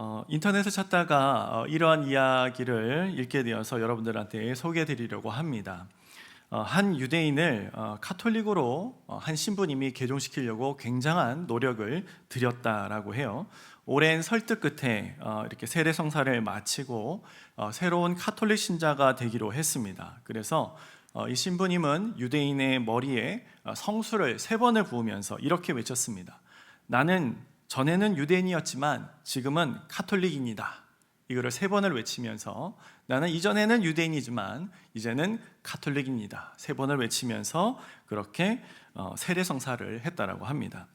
어, 인터넷을 찾다가 어, 이러한 이야기를 읽게 되어서 여러분들한테 소개해드리려고 합니다. 어, 한 유대인을 어, 카톨릭으로 어, 한 신부님이 개종시키려고 굉장한 노력을 들였다라고 해요. 오랜 설득 끝에 어, 이렇게 세례 성사를 마치고 어, 새로운 카톨릭 신자가 되기로 했습니다. 그래서 어, 이 신부님은 유대인의 머리에 어, 성수를 세 번을 부으면서 이렇게 외쳤습니다. 나는 전에는 유대인이었지만 지금은 카톨릭입니다. 이거를 세 번을 외치면서 나는 이전에는 유대인이지만 이제는 카톨릭입니다. 세 번을 외치면서 그렇게 어, 세례 성사를 했다라고 합니다.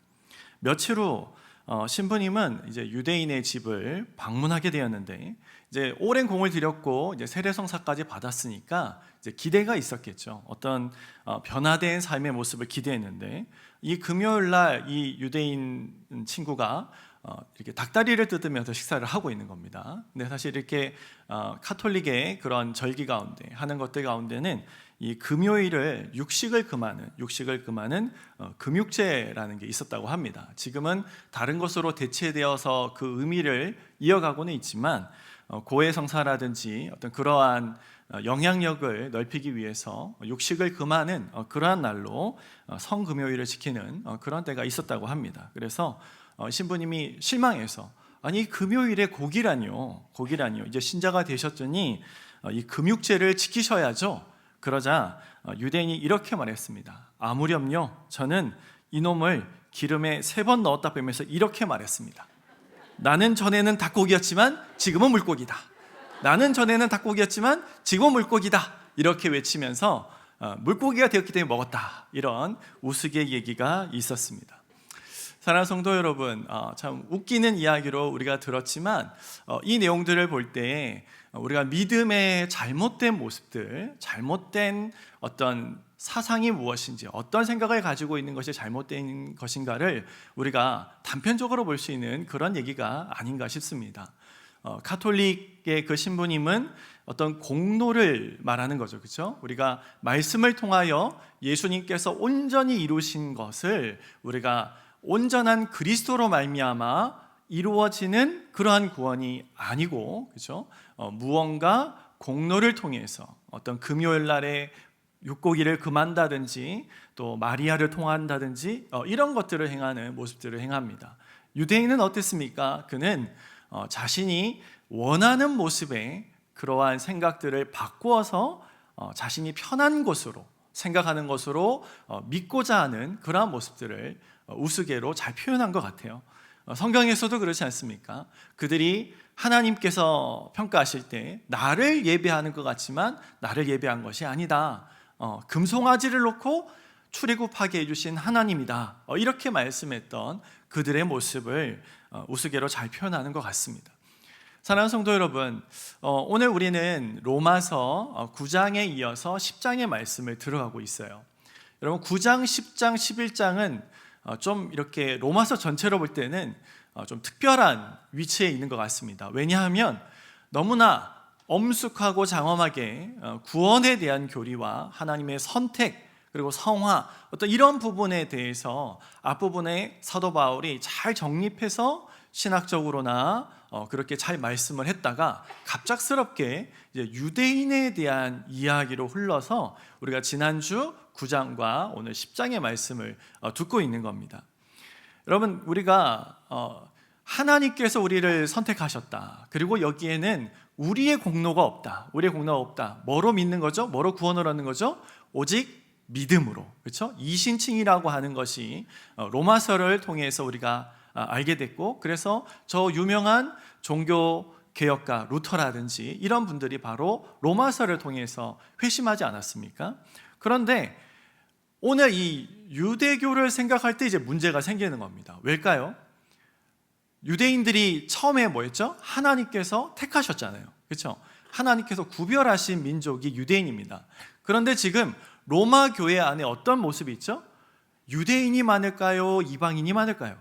며칠 후 어, 신부님은 이제 유대인의 집을 방문하게 되었는데 이제 오랜 공을 들였고 이제 세례 성사까지 받았으니까 이제 기대가 있었겠죠. 어떤 어, 변화된 삶의 모습을 기대했는데 이 금요일 날 이 유대인 친구가 어, 이렇게 닭다리를 뜯으면서 식사를 하고 있는 겁니다. 근데 사실 이렇게 어, 카톨릭의 그런 절기 가운데 하는 것들 가운데는 이 금요일을 육식을 금하는 육식을 금하는 어, 금육제라는 게 있었다고 합니다. 지금은 다른 것으로 대체되어서 그 의미를 이어가고는 있지만 어, 고해성사라든지 어떤 그러한 어, 영향력을 넓히기 위해서 육식을 금하는 어, 그러한 날로 어, 성금요일을 지키는 어, 그런 때가 있었다고 합니다. 그래서 어, 신부님이 실망해서 아니 금요일에 고기라니요, 고기라니요. 이제 신자가 되셨더니 어, 이 금육제를 지키셔야죠. 그러자 어, 유대인이 이렇게 말했습니다. 아무렴요, 저는 이놈을 기름에 세 번 넣었다 빼면서 이렇게 말했습니다. 나는 전에는 닭고기였지만 지금은 물고기다. 나는 전에는 닭고기였지만 지금은 물고기다. 이렇게 외치면서 어, 물고기가 되었기 때문에 먹었다. 이런 우스개 얘기가 있었습니다. 사랑하는 성도 여러분, 어, 참 웃기는 이야기로 우리가 들었지만 어, 이 내용들을 볼 때 우리가 믿음의 잘못된 모습들, 잘못된 어떤 사상이 무엇인지, 어떤 생각을 가지고 있는 것이 잘못된 것인가를 우리가 단편적으로 볼 수 있는 그런 얘기가 아닌가 싶습니다. 어, 카톨릭의 그 신부님은 어떤 공로를 말하는 거죠, 그렇죠? 우리가 말씀을 통하여 예수님께서 온전히 이루신 것을 우리가 온전한 그리스도로 말미암아 이루어지는 그러한 구원이 아니고 그렇죠? 어, 무언가 공로를 통해서 어떤 금요일 날에 육고기를 금한다든지 또 마리아를 통한다든지 어, 이런 것들을 행하는 모습들을 행합니다. 유대인은 어땠습니까? 그는 어, 자신이 원하는 모습의 그러한 생각들을 바꾸어서 어, 자신이 편한 것으로 생각하는 것으로 어, 믿고자 하는 그러한 모습들을 어, 우스개로 잘 표현한 것 같아요. 어, 성경에서도 그렇지 않습니까? 그들이 하나님께서 평가하실 때 나를 예배하는 것 같지만 나를 예배한 것이 아니다. 어, 금송아지를 놓고 출애굽하게 해주신 하나님이다. 어, 이렇게 말씀했던 그들의 모습을 어, 우스개로 잘 표현하는 것 같습니다. 사랑하는 성도 여러분, 어, 오늘 우리는 로마서 어, 9장에 이어서 10장의 말씀을 들어가고 있어요. 여러분 9장, 10장, 11장은 어, 좀 이렇게 로마서 전체로 볼 때는 어, 좀 특별한 위치에 있는 것 같습니다. 왜냐하면 너무나 엄숙하고 장엄하게 어, 구원에 대한 교리와 하나님의 선택 그리고 성화 어떤 이런 부분에 대해서 앞부분에 사도 바울이 잘 정립해서 신학적으로나 어, 그렇게 잘 말씀을 했다가 갑작스럽게 유대인에 대한 이야기로 흘러서 우리가 지난주 9장과 오늘 10장의 말씀을 어, 듣고 있는 겁니다. 여러분 우리가 어, 하나님께서 우리를 선택하셨다. 그리고 여기에는 우리의 공로가 없다. 우리의 공로가 없다. 뭐로 믿는 거죠? 뭐로 구원을 얻는 거죠? 오직 믿음으로. 그렇죠? 이신칭이라고 하는 것이 어, 로마서를 통해서 우리가 아, 알게 됐고 그래서 저 유명한 종교 개혁가 루터라든지 이런 분들이 바로 로마서를 통해서 회심하지 않았습니까? 그런데 오늘 이 유대교를 생각할 때 이제 문제가 생기는 겁니다. 왜일까요? 유대인들이 처음에 뭐였죠? 하나님께서 택하셨잖아요. 그렇죠? 하나님께서 구별하신 민족이 유대인입니다. 그런데 지금 로마 교회 안에 어떤 모습이 있죠? 유대인이 많을까요? 이방인이 많을까요?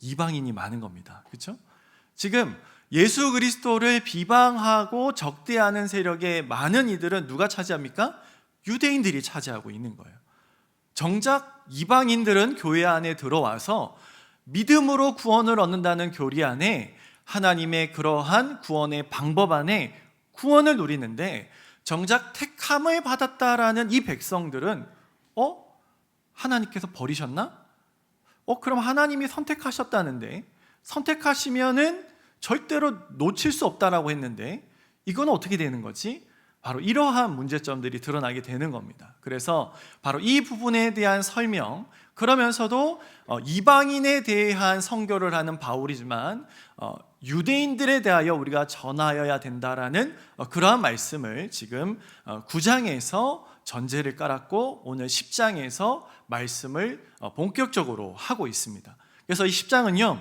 이방인이 많은 겁니다. 그렇죠? 지금 예수 그리스도를 비방하고 적대하는 세력의 많은 이들은 누가 차지합니까? 유대인들이 차지하고 있는 거예요. 정작 이방인들은 교회 안에 들어와서 믿음으로 구원을 얻는다는 교리 안에 하나님의 그러한 구원의 방법 안에 구원을 누리는데 정작 택함을 받았다라는 이 백성들은 어 하나님께서 버리셨나? 어 그럼 하나님이 선택하셨다는데 선택하시면은 절대로 놓칠 수 없다라고 했는데 이건 어떻게 되는 거지? 바로 이러한 문제점들이 드러나게 되는 겁니다. 그래서 바로 이 부분에 대한 설명, 그러면서도 어, 이방인에 대한 선교를 하는 바울이지만 어, 유대인들에 대하여 우리가 전하여야 된다라는 어, 그러한 말씀을 지금 9장에서 전제를 깔았고 오늘 10장에서 말씀을 본격적으로 하고 있습니다. 그래서 이 10장은요.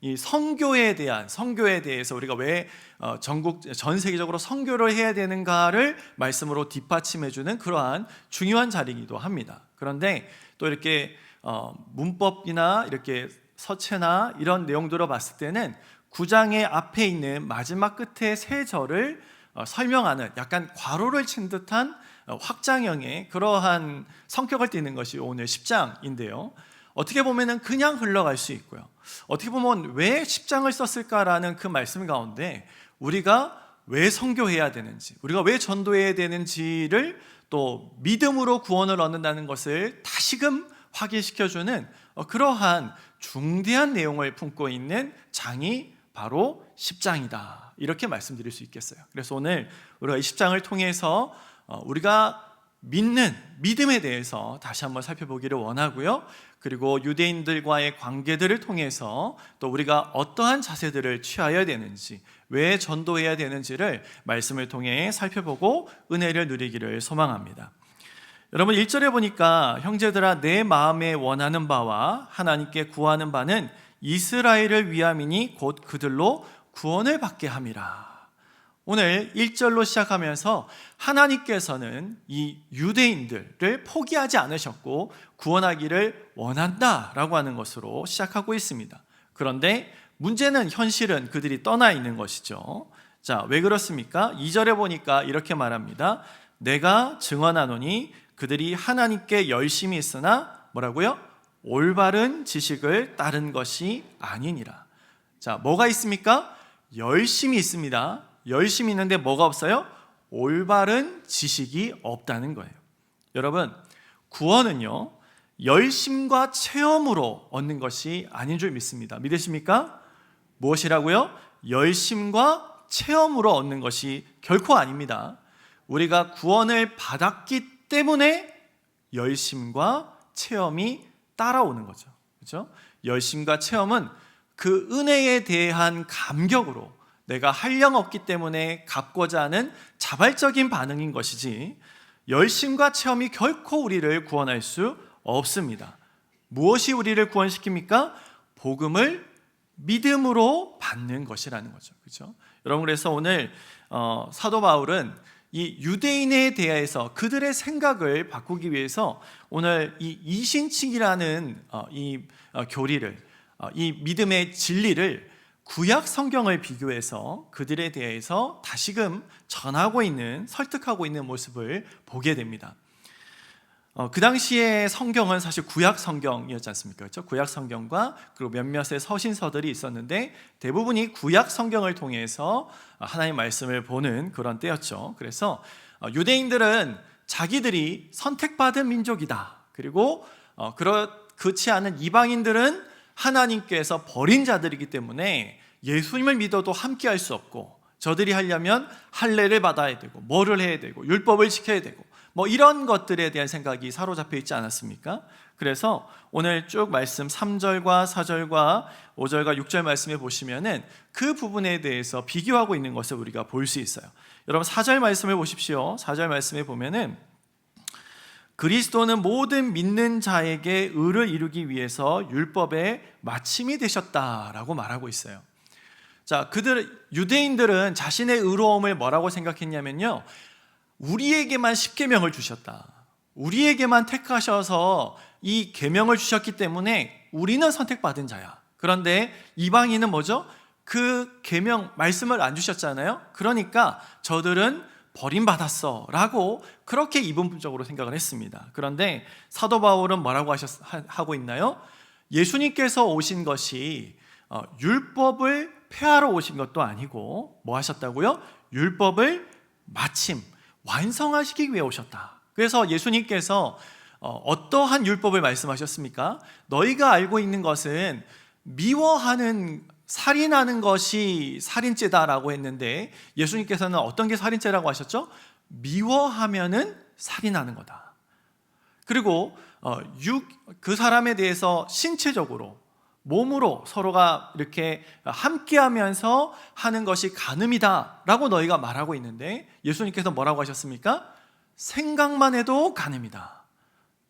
이 선교에 대한 선교에 대해서 우리가 왜 어, 전국 전 세계적으로 선교를 해야 되는가를 말씀으로 뒷받침해 주는 그러한 중요한 자리이기도 합니다. 그런데 또 이렇게 어, 문법이나 이렇게 서체나 이런 내용들을 봤을 때는 구장의 앞에 있는 마지막 끝에 세 절을 어, 설명하는 약간 괄호를 친 듯한 확장형의 그러한 성격을 띠는 것이 오늘 10장인데요. 어떻게 보면은 그냥 흘러갈 수 있고요. 어떻게 보면 왜 10장을 썼을까라는 그 말씀 가운데 우리가 왜 선교해야 되는지, 우리가 왜 전도해야 되는지를 또 믿음으로 구원을 얻는다는 것을 다시금 확인시켜주는 어, 그러한 중대한 내용을 품고 있는 장이 바로 10장이다. 이렇게 말씀드릴 수 있겠어요. 그래서 오늘 우리가 이 10장을 통해서 어, 우리가 믿는 믿음에 대해서 다시 한번 살펴보기를 원하고요. 그리고 유대인들과의 관계들을 통해서 또 우리가 어떠한 자세들을 취하여야 되는지, 왜 전도해야 되는지를 말씀을 통해 살펴보고 은혜를 누리기를 소망합니다. 여러분 1절에 보니까 형제들아 내 마음에 원하는 바와 하나님께 구하는 바는 이스라엘을 위함이니 곧 그들로 구원을 받게 함이라. 오늘 1절로 시작하면서 하나님께서는 이 유대인들을 포기하지 않으셨고 구원하기를 원한다 라고 하는 것으로 시작하고 있습니다. 그런데 문제는 현실은 그들이 떠나 있는 것이죠. 자, 왜 그렇습니까? 2절에 보니까 이렇게 말합니다. 내가 증언하노니 그들이 하나님께 열심히 있으나 뭐라고요? 올바른 지식을 따른 것이 아니니라. 자, 뭐가 있습니까? 열심히 있습니다. 열심히 있는데 뭐가 없어요? 올바른 지식이 없다는 거예요. 여러분, 구원은요, 열심과 체험으로 얻는 것이 아닌 줄 믿습니다. 믿으십니까? 무엇이라고요? 열심과 체험으로 얻는 것이 결코 아닙니다. 우리가 구원을 받았기 때문에 열심과 체험이 따라오는 거죠. 그렇죠? 열심과 체험은 그 은혜에 대한 감격으로 내가 한량 없기 때문에 갚고자 하는 자발적인 반응인 것이지 열심과 체험이 결코 우리를 구원할 수 없습니다. 무엇이 우리를 구원시킵니까? 복음을 믿음으로 받는 것이라는 거죠. 그렇죠? 여러분 그래서 오늘 어, 사도 바울은 이 유대인에 대해서 그들의 생각을 바꾸기 위해서 오늘 이 이신칭이라는 어, 이 어, 교리를 어, 이 믿음의 진리를 구약 성경을 비교해서 그들에 대해서 다시금 전하고 있는 설득하고 있는 모습을 보게 됩니다. 어, 그 당시에 성경은 사실 구약 성경이었지 않습니까? 그렇죠? 구약 성경과 그리고 몇몇의 서신서들이 있었는데 대부분이 구약 성경을 통해서 하나님 말씀을 보는 그런 때였죠. 그래서 어, 유대인들은 자기들이 선택받은 민족이다. 그리고 어, 그렇 그렇지 않은 이방인들은 하나님께서 버린 자들이기 때문에 예수님을 믿어도 함께 할 수 없고 저들이 하려면 할례를 받아야 되고 뭐를 해야 되고 율법을 지켜야 되고 뭐 이런 것들에 대한 생각이 사로잡혀 있지 않았습니까? 그래서 오늘 쭉 말씀 3절과 4절과 5절과 6절 말씀에 보시면은 그 부분에 대해서 비교하고 있는 것을 우리가 볼 수 있어요. 여러분 4절 말씀을 보십시오. 4절 말씀에 보면은 그리스도는 모든 믿는 자에게 의를 이루기 위해서 율법의 마침이 되셨다라고 말하고 있어요. 자, 그들 유대인들은 자신의 의로움을 뭐라고 생각했냐면요. 우리에게만 십계명을 주셨다. 우리에게만 택하셔서 이 계명을 주셨기 때문에 우리는 선택받은 자야. 그런데 이방인은 뭐죠? 그 계명 말씀을 안 주셨잖아요. 그러니까 저들은 버림받았어 라고 그렇게 이분적으로 생각을 했습니다. 그런데 사도 바울은 뭐라고 하셨, 하고 있나요? 예수님께서 오신 것이 어, 율법을 폐하러 오신 것도 아니고 뭐 하셨다고요? 율법을 마침 완성하시기 위해 오셨다. 그래서 예수님께서 어, 어떠한 율법을 말씀하셨습니까? 너희가 알고 있는 것은 미워하는 살인하는 것이 살인죄다라고 했는데 예수님께서는 어떤 게 살인죄라고 하셨죠? 미워하면은 살인하는 거다. 그리고 어, 육, 그 사람에 대해서 신체적으로 몸으로 서로가 이렇게 함께하면서 하는 것이 간음이다라고 너희가 말하고 있는데 예수님께서 뭐라고 하셨습니까? 생각만 해도 간음이다.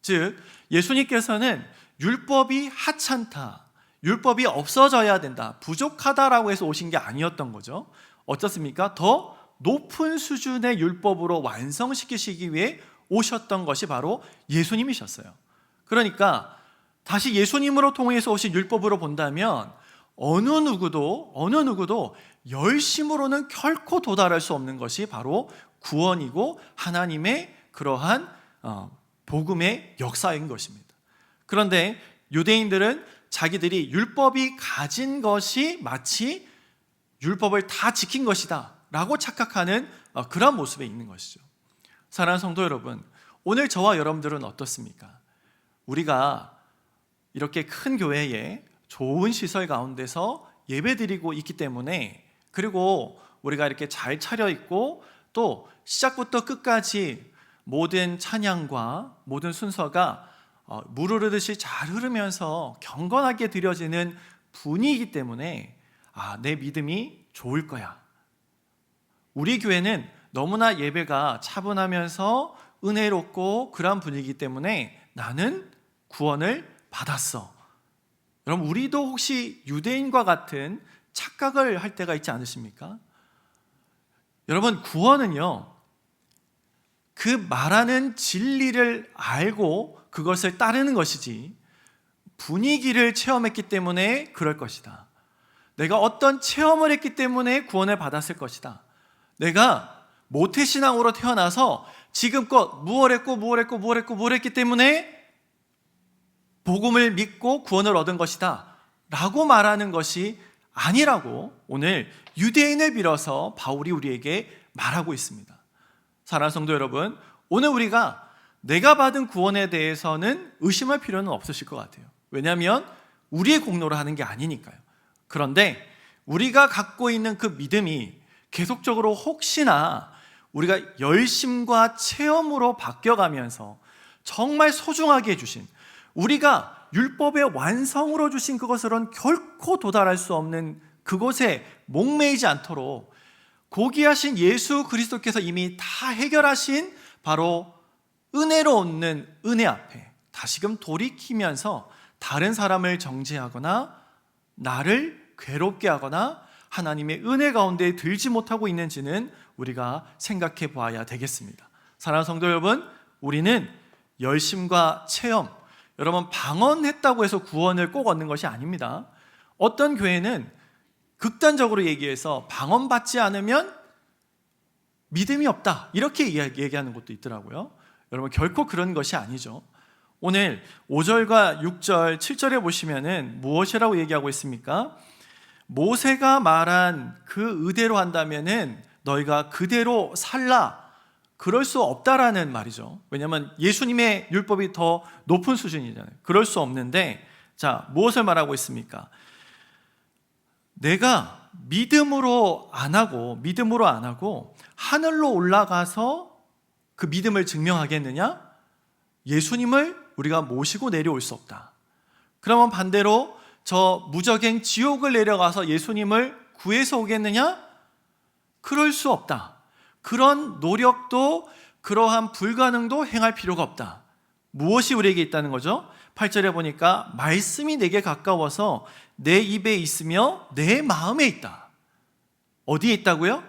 즉 예수님께서는 율법이 하찮다, 율법이 없어져야 된다, 부족하다라고 해서 오신 게 아니었던 거죠. 어떻습니까? 더 높은 수준의 율법으로 완성시키시기 위해 오셨던 것이 바로 예수님이셨어요. 그러니까 다시 예수님으로 통해서 오신 율법으로 본다면 어느 누구도 어느 누구도 열심으로는 결코 도달할 수 없는 것이 바로 구원이고 하나님의 그러한 어, 복음의 역사인 것입니다. 그런데 유대인들은 자기들이 율법이 가진 것이 마치 율법을 다 지킨 것이다 라고 착각하는 어, 그런 모습에 있는 것이죠. 사랑하는 성도 여러분, 오늘 저와 여러분들은 어떻습니까? 우리가 이렇게 큰 교회에 좋은 시설 가운데서 예배드리고 있기 때문에 그리고 우리가 이렇게 잘 차려 있고 또 시작부터 끝까지 모든 찬양과 모든 순서가 어, 물 흐르듯이 잘 흐르면서 경건하게 드려지는 분위기 때문에 아, 내 믿음이 좋을 거야. 우리 교회는 너무나 예배가 차분하면서 은혜롭고 그런 분위기 때문에 나는 구원을 받았어. 여러분, 우리도 혹시 유대인과 같은 착각을 할 때가 있지 않으십니까? 여러분, 구원은요, 그 말하는 진리를 알고 그것을 따르는 것이지, 분위기를 체험했기 때문에 그럴 것이다. 내가 어떤 체험을 했기 때문에 구원을 받았을 것이다. 내가 모태신앙으로 태어나서 지금껏 무엇 했고 무엇 했고 무엇 했고 무엇 했기 때문에 복음을 믿고 구원을 얻은 것이다. 라고 말하는 것이 아니라고 오늘 유대인을 빌어서 바울이 우리에게 말하고 있습니다. 사랑하는 성도 여러분, 오늘 우리가 내가 받은 구원에 대해서는 의심할 필요는 없으실 것 같아요. 왜냐하면 우리의 공로를 하는 게 아니니까요. 그런데 우리가 갖고 있는 그 믿음이 계속적으로 혹시나 우리가 열심과 체험으로 바뀌어가면서 정말 소중하게 해주신 우리가 율법의 완성으로 주신 그것으로는 결코 도달할 수 없는 그곳에 목매이지 않도록 고귀하신 예수 그리스도께서 이미 다 해결하신 바로 은혜로 얻는 은혜 앞에 다시금 돌이키면서 다른 사람을 정죄하거나 나를 괴롭게 하거나 하나님의 은혜 가운데 들지 못하고 있는지는 우리가 생각해 보아야 되겠습니다. 사랑하는 성도 여러분, 우리는 열심과 체험, 여러분 방언했다고 해서 구원을 꼭 얻는 것이 아닙니다. 어떤 교회는 극단적으로 얘기해서 방언 받지 않으면 믿음이 없다. 이렇게 얘기하는 것도 있더라고요. 여러분 결코 그런 것이 아니죠. 오늘 5절과 6절, 7절에 보시면은 무엇이라고 얘기하고 있습니까? 모세가 말한 그 의대로 한다면은 너희가 그대로 살라. 그럴 수 없다라는 말이죠. 왜냐하면 예수님의 율법이 더 높은 수준이잖아요. 그럴 수 없는데, 자, 무엇을 말하고 있습니까? 내가 믿음으로 안 하고, 믿음으로 안 하고, 하늘로 올라가서 그 믿음을 증명하겠느냐? 예수님을 우리가 모시고 내려올 수 없다. 그러면 반대로 저 무적행 지옥을 내려가서 예수님을 구해서 오겠느냐? 그럴 수 없다. 그런 노력도 그러한 불가능도 행할 필요가 없다. 무엇이 우리에게 있다는 거죠? 8절에 보니까 말씀이 내게 가까워서 내 입에 있으며 내 마음에 있다. 어디에 있다고요?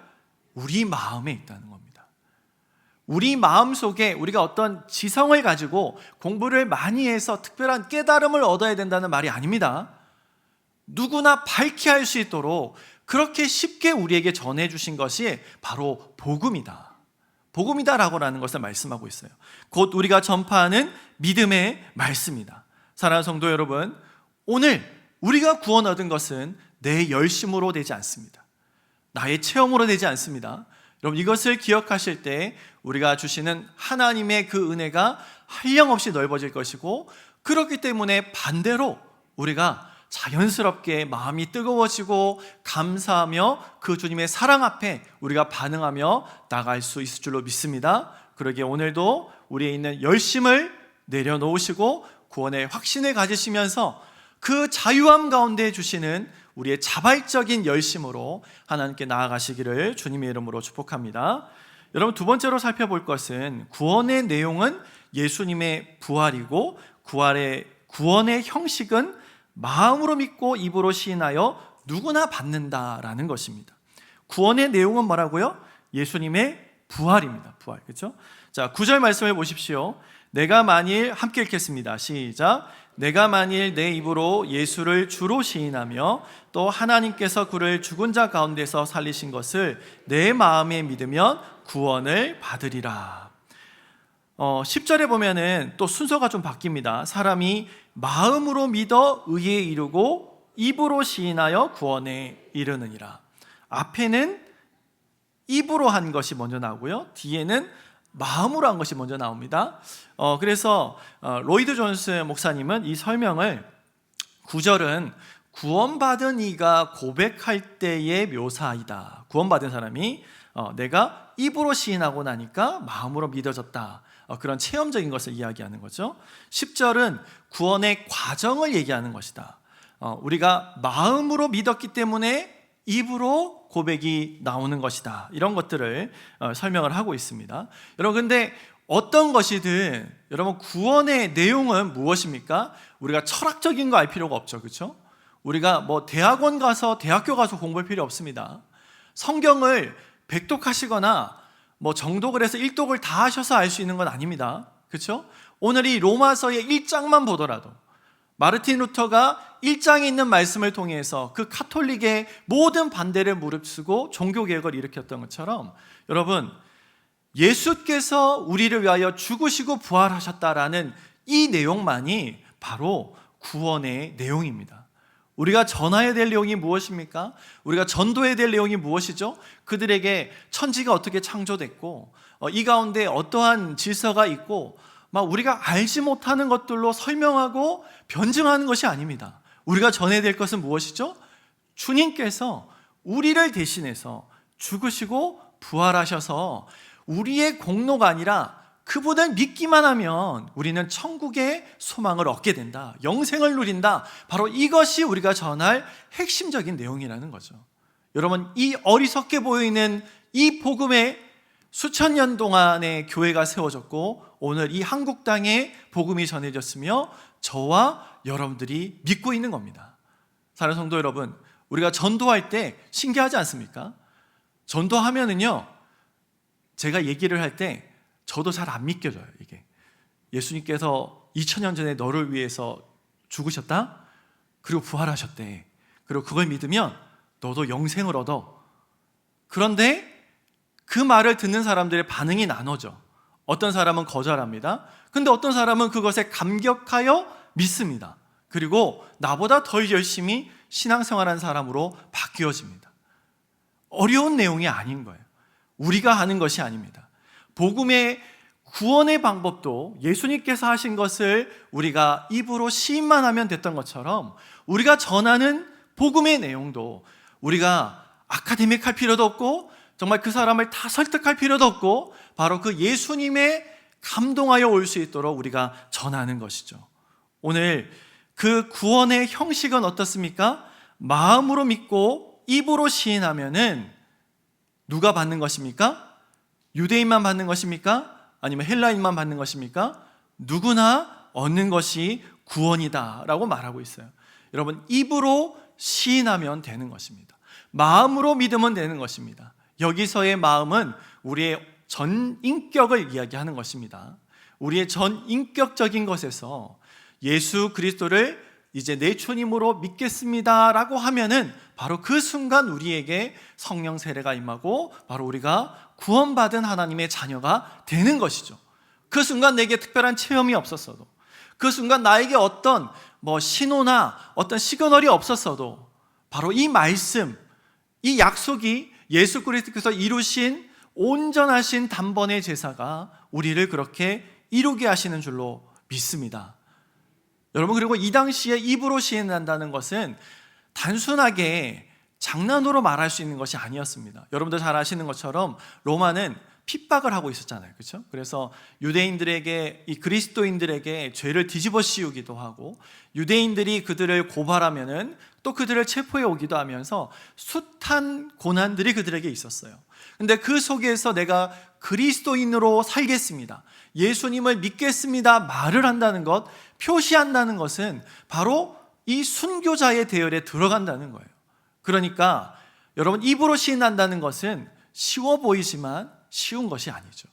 우리 마음에 있다는 겁니다. 우리 마음 속에 우리가 어떤 지성을 가지고 공부를 많이 해서 특별한 깨달음을 얻어야 된다는 말이 아닙니다. 누구나 밝게 할수 있도록 그렇게 쉽게 우리에게 전해주신 것이 바로 복음이다. 복음이다라고 라는 것을 말씀하고 있어요. 곧 우리가 전파하는 믿음의 말씀이다. 사랑하는 성도 여러분, 오늘 우리가 구원 얻은 것은 내 열심으로 되지 않습니다. 나의 체험으로 되지 않습니다. 여러분 이것을 기억하실 때 우리가 주시는 하나님의 그 은혜가 한량없이 넓어질 것이고 그렇기 때문에 반대로 우리가 자연스럽게 마음이 뜨거워지고 감사하며 그 주님의 사랑 앞에 우리가 반응하며 나갈 수 있을 줄로 믿습니다. 그러기에 오늘도 우리에 있는 열심을 내려놓으시고 구원의 확신을 가지시면서 그 자유함 가운데 주시는 우리의 자발적인 열심으로 하나님께 나아가시기를 주님의 이름으로 축복합니다. 여러분 두 번째로 살펴볼 것은 구원의 내용은 예수님의 부활이고 구원의 구원의 형식은 마음으로 믿고 입으로 시인하여 누구나 받는다라는 것입니다. 구원의 내용은 뭐라고요? 예수님의 부활입니다. 부활. 그렇죠? 자, 9절 말씀을 보십시오. 내가 만일 함께 읽겠습니다. 시작. 내가 만일 내 입으로 예수를 주로 시인하며 또 하나님께서 그를 죽은 자 가운데서 살리신 것을 내 마음에 믿으면 구원을 받으리라. 어, 10절에 보면은 또 순서가 좀 바뀝니다. 사람이 마음으로 믿어 의에 이르고 입으로 시인하여 구원에 이르느니라. 앞에는 입으로 한 것이 먼저 나오고요. 뒤에는 마음으로 한 것이 먼저 나옵니다. 어, 그래서 어, 로이드 존스 목사님은 이 설명을 구절은 구원받은 이가 고백할 때의 묘사이다. 구원받은 사람이 어, 내가 입으로 시인하고 나니까 마음으로 믿어졌다. 어, 그런 체험적인 것을 이야기하는 거죠. 10절은 구원의 과정을 얘기하는 것이다. 어, 우리가 마음으로 믿었기 때문에 입으로 고백이 나오는 것이다. 이런 것들을 어, 설명을 하고 있습니다. 여러분, 근데 어떤 것이든 여러분 구원의 내용은 무엇입니까? 우리가 철학적인 거 알 필요가 없죠. 그렇죠? 우리가 뭐 대학원 가서 대학교 가서 공부할 필요 없습니다. 성경을 백독하시거나 뭐 정독을 해서 일독을 다 하셔서 알 수 있는 건 아닙니다. 그렇죠? 오늘 이 로마서의 1장만 보더라도 마르틴 루터가 1장에 있는 말씀을 통해서 그 카톨릭의 모든 반대를 무릅쓰고 종교개혁을 일으켰던 것처럼 여러분 예수께서 우리를 위하여 죽으시고 부활하셨다라는 이 내용만이 바로 구원의 내용입니다. 우리가 전해야 될 내용이 무엇입니까? 우리가 전도해야 될 내용이 무엇이죠? 그들에게 천지가 어떻게 창조됐고 어, 이 가운데 어떠한 질서가 있고 막 우리가 알지 못하는 것들로 설명하고 변증하는 것이 아닙니다. 우리가 전해야 될 것은 무엇이죠? 주님께서 우리를 대신해서 죽으시고 부활하셔서 우리의 공로가 아니라 그분을 믿기만 하면 우리는 천국의 소망을 얻게 된다. 영생을 누린다. 바로 이것이 우리가 전할 핵심적인 내용이라는 거죠. 여러분, 이 어리석게 보이는 이 복음에 수천 년 동안의 교회가 세워졌고 오늘 이 한국 땅에 복음이 전해졌으며 저와 여러분들이 믿고 있는 겁니다. 사랑하는 성도 여러분, 우리가 전도할 때 신기하지 않습니까? 전도하면은요, 제가 얘기를 할 때 저도 잘 안 믿겨져요, 이게. 예수님께서 2000년 전에 너를 위해서 죽으셨다? 그리고 부활하셨대. 그리고 그걸 믿으면 너도 영생을 얻어. 그런데 그 말을 듣는 사람들의 반응이 나눠져. 어떤 사람은 거절합니다. 근데 어떤 사람은 그것에 감격하여 믿습니다. 그리고 나보다 덜 열심히 신앙생활한 사람으로 바뀌어집니다. 어려운 내용이 아닌 거예요. 우리가 하는 것이 아닙니다. 복음의 구원의 방법도 예수님께서 하신 것을 우리가 입으로 시인만 하면 됐던 것처럼 우리가 전하는 복음의 내용도 우리가 아카데믹 할 필요도 없고 정말 그 사람을 다 설득할 필요도 없고 바로 그 예수님의 감동하여 올 수 있도록 우리가 전하는 것이죠. 오늘 그 구원의 형식은 어떻습니까? 마음으로 믿고 입으로 시인하면은 누가 받는 것입니까? 유대인만 받는 것입니까? 아니면 헬라인만 받는 것입니까? 누구나 얻는 것이 구원이다라고 말하고 있어요. 여러분 입으로 시인하면 되는 것입니다. 마음으로 믿으면 되는 것입니다. 여기서의 마음은 우리의 전 인격을 이야기하는 것입니다. 우리의 전 인격적인 것에서 예수 그리스도를 이제 내 주님으로 믿겠습니다라고 하면은 바로 그 순간 우리에게 성령 세례가 임하고 바로 우리가 구원받은 하나님의 자녀가 되는 것이죠. 그 순간 내게 특별한 체험이 없었어도 그 순간 나에게 어떤 뭐 신호나 어떤 시그널이 없었어도 바로 이 말씀, 이 약속이 예수 그리스도께서 이루신 온전하신 단번의 제사가 우리를 그렇게 이루게 하시는 줄로 믿습니다. 여러분 그리고 이 당시에 입으로 시인한다는 것은 단순하게 장난으로 말할 수 있는 것이 아니었습니다. 여러분들 잘 아시는 것처럼 로마는 핍박을 하고 있었잖아요. 그렇죠? 그래서 유대인들에게 이 그리스도인들에게 죄를 뒤집어 씌우기도 하고 유대인들이 그들을 고발하면은 또 그들을 체포해 오기도 하면서 숱한 고난들이 그들에게 있었어요. 근데 그 속에서 내가 그리스도인으로 살겠습니다. 예수님을 믿겠습니다. 말을 한다는 것, 표시한다는 것은 바로 이 순교자의 대열에 들어간다는 거예요. 그러니까 여러분 입으로 시인한다는 것은 쉬워 보이지만 쉬운 것이 아니죠.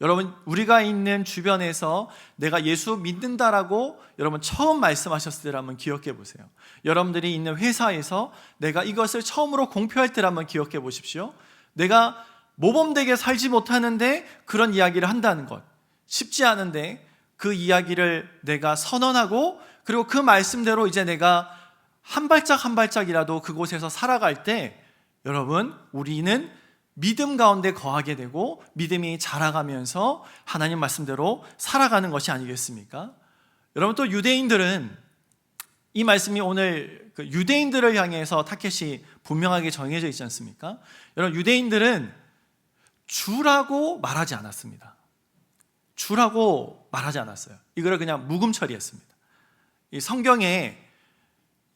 여러분 우리가 있는 주변에서 내가 예수 믿는다라고 여러분 처음 말씀하셨을 때를 한번 기억해 보세요. 여러분들이 있는 회사에서 내가 이것을 처음으로 공표할 때를 한번 기억해 보십시오. 내가 모범되게 살지 못하는데 그런 이야기를 한다는 것 쉽지 않은데 그 이야기를 내가 선언하고 그리고 그 말씀대로 이제 내가 한 발짝 한 발짝이라도 그곳에서 살아갈 때 여러분 우리는 믿음 가운데 거하게 되고 믿음이 자라가면서 하나님 말씀대로 살아가는 것이 아니겠습니까? 여러분 또 유대인들은 이 말씀이 오늘 그 유대인들을 향해서 타켓이 분명하게 정해져 있지 않습니까? 여러분 유대인들은 주라고 말하지 않았습니다. 주라고 말하지 않았어요. 이거를 그냥 묵음 처리했습니다. 이 성경에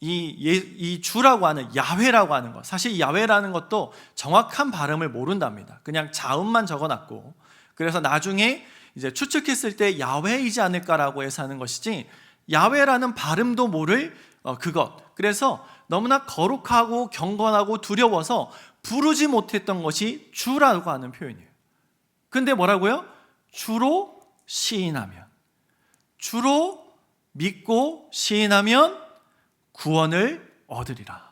이, 예, 이 주라고 하는 야훼라고 하는 것 사실 야훼라는 것도 정확한 발음을 모른답니다. 그냥 자음만 적어놨고 그래서 나중에 이제 추측했을 때 야훼이지 않을까라고 해서 하는 것이지 야훼라는 발음도 모를 어, 그것 그래서 너무나 거룩하고 경건하고 두려워서 부르지 못했던 것이 주라고 하는 표현이에요. 근데 뭐라고요? 주로 시인하면 주로 믿고 시인하면 구원을 얻으리라.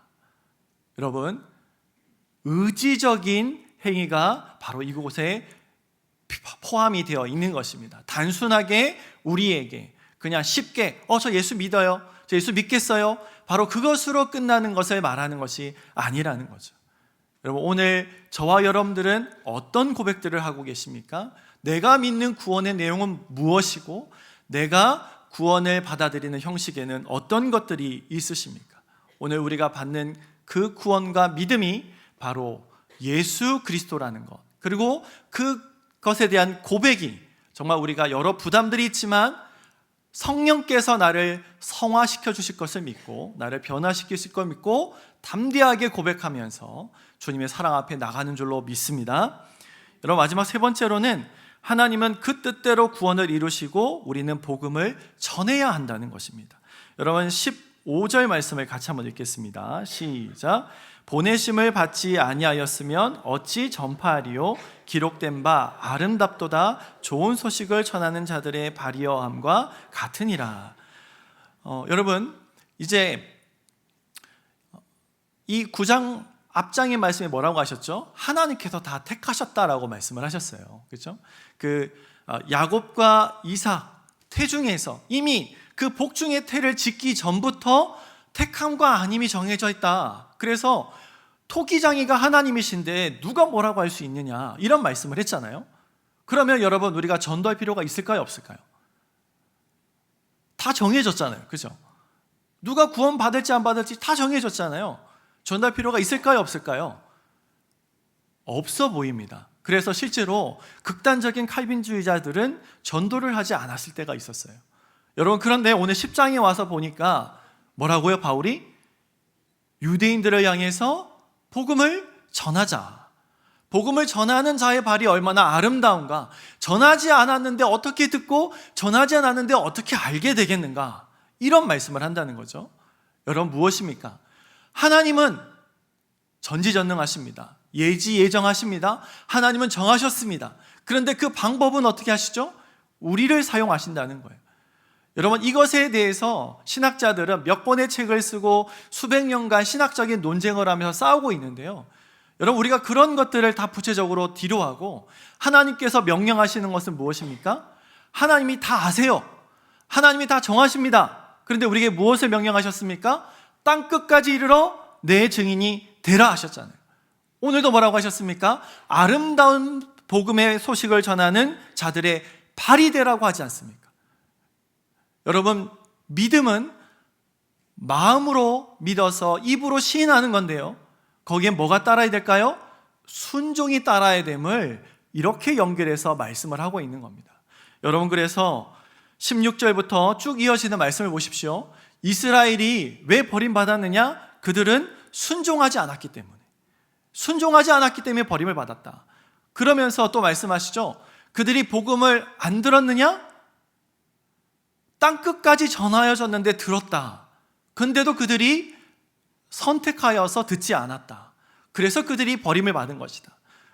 여러분, 의지적인 행위가 바로 이곳에 포함이 되어 있는 것입니다. 단순하게 우리에게 그냥 쉽게 어 저 예수 믿어요. 저 예수 믿겠어요. 바로 그것으로 끝나는 것을 말하는 것이 아니라는 거죠. 여러분 오늘 저와 여러분들은 어떤 고백들을 하고 계십니까? 내가 믿는 구원의 내용은 무엇이고 내가 구원을 받아들이는 형식에는 어떤 것들이 있으십니까? 오늘 우리가 받는 그 구원과 믿음이 바로 예수 그리스도라는 것. 그리고 그것에 대한 고백이 정말 우리가 여러 부담들이 있지만 성령께서 나를 성화시켜 주실 것을 믿고 나를 변화시키실 걸 믿고 담대하게 고백하면서 주님의 사랑 앞에 나가는 줄로 믿습니다. 여러분 마지막 세 번째로는 하나님은 그 뜻대로 구원을 이루시고 우리는 복음을 전해야 한다는 것입니다. 여러분 15절 말씀을 같이 한번 읽겠습니다. 시작. 보내심을 받지 아니하였으면 어찌 전파하리요 기록된 바 아름답도다 좋은 소식을 전하는 자들의 발이어함과 같으니라. 어, 여러분 이제 이 9장 앞장의 말씀에 뭐라고 하셨죠? 하나님께서 다 택하셨다라고 말씀을 하셨어요. 그렇죠? 그 어, 야곱과 이삭 태중에서 이미 그 복중의 태를 짓기 전부터 택함과 아님이 정해져 있다. 그래서 토기장이가 하나님이신데 누가 뭐라고 할 수 있느냐 이런 말씀을 했잖아요. 그러면 여러분 우리가 전도할 필요가 있을까요, 없을까요? 다 정해졌잖아요. 그죠? 누가 구원 받을지 안 받을지 다 정해졌잖아요. 전달 필요가 있을까요, 없을까요? 없어 보입니다. 그래서 실제로 극단적인 칼빈주의자들은 전도를 하지 않았을 때가 있었어요. 여러분, 그런데 오늘 10장에 와서 보니까 뭐라고요, 바울이? 유대인들을 향해서 복음을 전하자. 복음을 전하는 자의 발이 얼마나 아름다운가. 전하지 않았는데 어떻게 듣고 전하지 않았는데 어떻게 알게 되겠는가. 이런 말씀을 한다는 거죠. 여러분, 무엇입니까? 하나님은 전지전능하십니다. 예지 예정하십니다. 하나님은 정하셨습니다. 그런데 그 방법은 어떻게 하시죠? 우리를 사용하신다는 거예요. 여러분 이것에 대해서 신학자들은 몇 번의 책을 쓰고 수백 년간 신학적인 논쟁을 하면서 싸우고 있는데요. 여러분 우리가 그런 것들을 다 구체적으로 뒤로 하고 하나님께서 명령하시는 것은 무엇입니까? 하나님이 다 아세요. 하나님이 다 정하십니다. 그런데 우리에게 무엇을 명령하셨습니까? 땅 끝까지 이르러 내 증인이 되라 하셨잖아요. 오늘도 뭐라고 하셨습니까? 아름다운 복음의 소식을 전하는 자들의 발이 되라고 하지 않습니까? 여러분, 믿음은 마음으로 믿어서 입으로 시인하는 건데요. 거기에 뭐가 따라야 될까요? 순종이 따라야 됨을 이렇게 연결해서 말씀을 하고 있는 겁니다. 여러분, 그래서 16절부터 쭉 이어지는 말씀을 보십시오. 이스라엘이 왜 버림받았느냐? 그들은 순종하지 않았기 때문에. 순종하지 않았기 때문에 버림을 받았다. 그러면서 또 말씀하시죠. 그들이 복음을 안 들었느냐? 땅 끝까지 전하여졌는데 들었다. 근데도 그들이 선택하여서 듣지 않았다. 그래서 그들이 버림을 받은 것이다.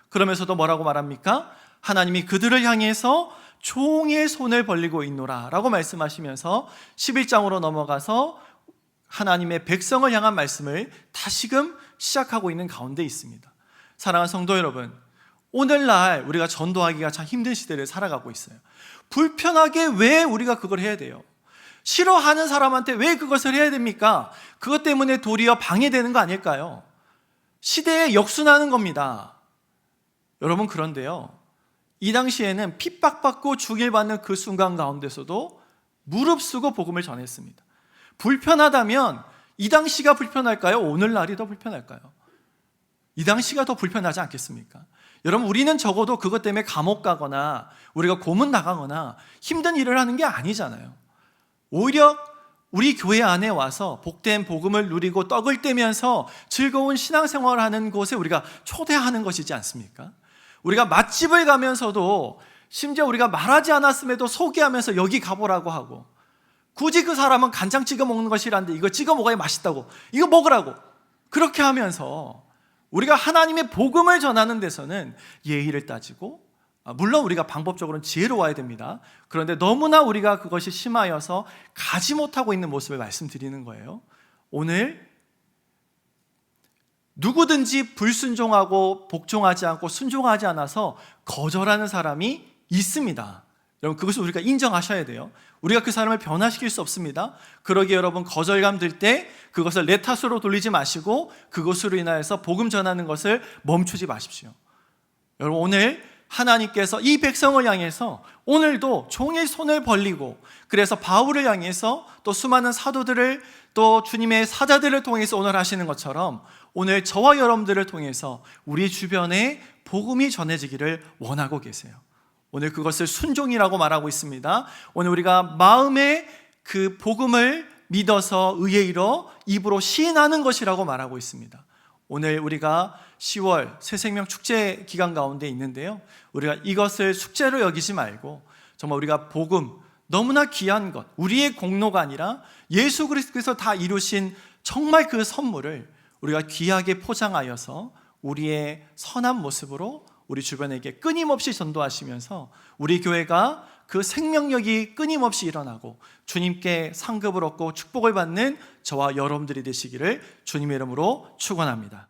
그러면서도 뭐라고 말합니까? 하나님이 그들을 향해서 종의 손을 벌리고 있노라 라고 말씀하시면서 11장으로 넘어가서 하나님의 백성을 향한 말씀을 다시금 시작하고 있는 가운데 있습니다. 사랑하는 성도 여러분, 오늘날 우리가 전도하기가 참 힘든 시대를 살아가고 있어요. 불편하게 왜 우리가 그걸 해야 돼요? 싫어하는 사람한테 왜 그것을 해야 됩니까? 그것 때문에 도리어 방해되는 거 아닐까요? 시대에 역순하는 겁니다. 여러분, 그런데요. 이 당시에는 핍박받고 죽일 받는 그 순간 가운데서도 무릅쓰고 복음을 전했습니다. 불편하다면 이 당시가 불편할까요? 오늘날이 더 불편할까요? 이 당시가 더 불편하지 않겠습니까? 여러분, 우리는 적어도 그것 때문에 감옥 가거나 우리가 고문 나가거나 힘든 일을 하는 게 아니잖아요. 오히려 우리 교회 안에 와서 복된 복음을 누리고 떡을 떼면서 즐거운 신앙생활을 하는 곳에 우리가 초대하는 것이지 않습니까? 우리가 맛집을 가면서도 심지어 우리가 말하지 않았음에도 소개하면서 여기 가보라고 하고 굳이 그 사람은 간장 찍어 먹는 것이란데 이거 찍어 먹어야 맛있다고 이거 먹으라고 그렇게 하면서 우리가 하나님의 복음을 전하는 데서는 예의를 따지고 아, 물론 우리가 방법적으로는 지혜로워야 됩니다. 그런데 너무나 우리가 그것이 심하여서 가지 못하고 있는 모습을 말씀드리는 거예요. 오늘 누구든지 불순종하고 복종하지 않고 순종하지 않아서 거절하는 사람이 있습니다. 여러분 그것을 우리가 인정하셔야 돼요. 우리가 그 사람을 변화시킬 수 없습니다. 그러기에 여러분 거절감 들 때 그것을 내 탓으로 돌리지 마시고 그것으로 인하여서 복음 전하는 것을 멈추지 마십시오. 여러분 오늘 하나님께서 이 백성을 향해서 오늘도 종의 손을 벌리고 그래서 바울을 향해서 또 수많은 사도들을 또 주님의 사자들을 통해서 오늘 하시는 것처럼 오늘 저와 여러분들을 통해서 우리 주변에 복음이 전해지기를 원하고 계세요. 오늘 그것을 순종이라고 말하고 있습니다. 오늘 우리가 마음의 그 복음을 믿어서 의에 이뤄 입으로 시인하는 것이라고 말하고 있습니다. 오늘 우리가 10월 새 생명 축제 기간 가운데 있는데요. 우리가 이것을 숙제로 여기지 말고 정말 우리가 복음 너무나 귀한 것, 우리의 공로가 아니라 예수 그리스도께서 다 이루신 정말 그 선물을 우리가 귀하게 포장하여서 우리의 선한 모습으로 우리 주변에게 끊임없이 전도하시면서 우리 교회가 그 생명력이 끊임없이 일어나고 주님께 상급을 얻고 축복을 받는 저와 여러분들이 되시기를 주님의 이름으로 축원합니다.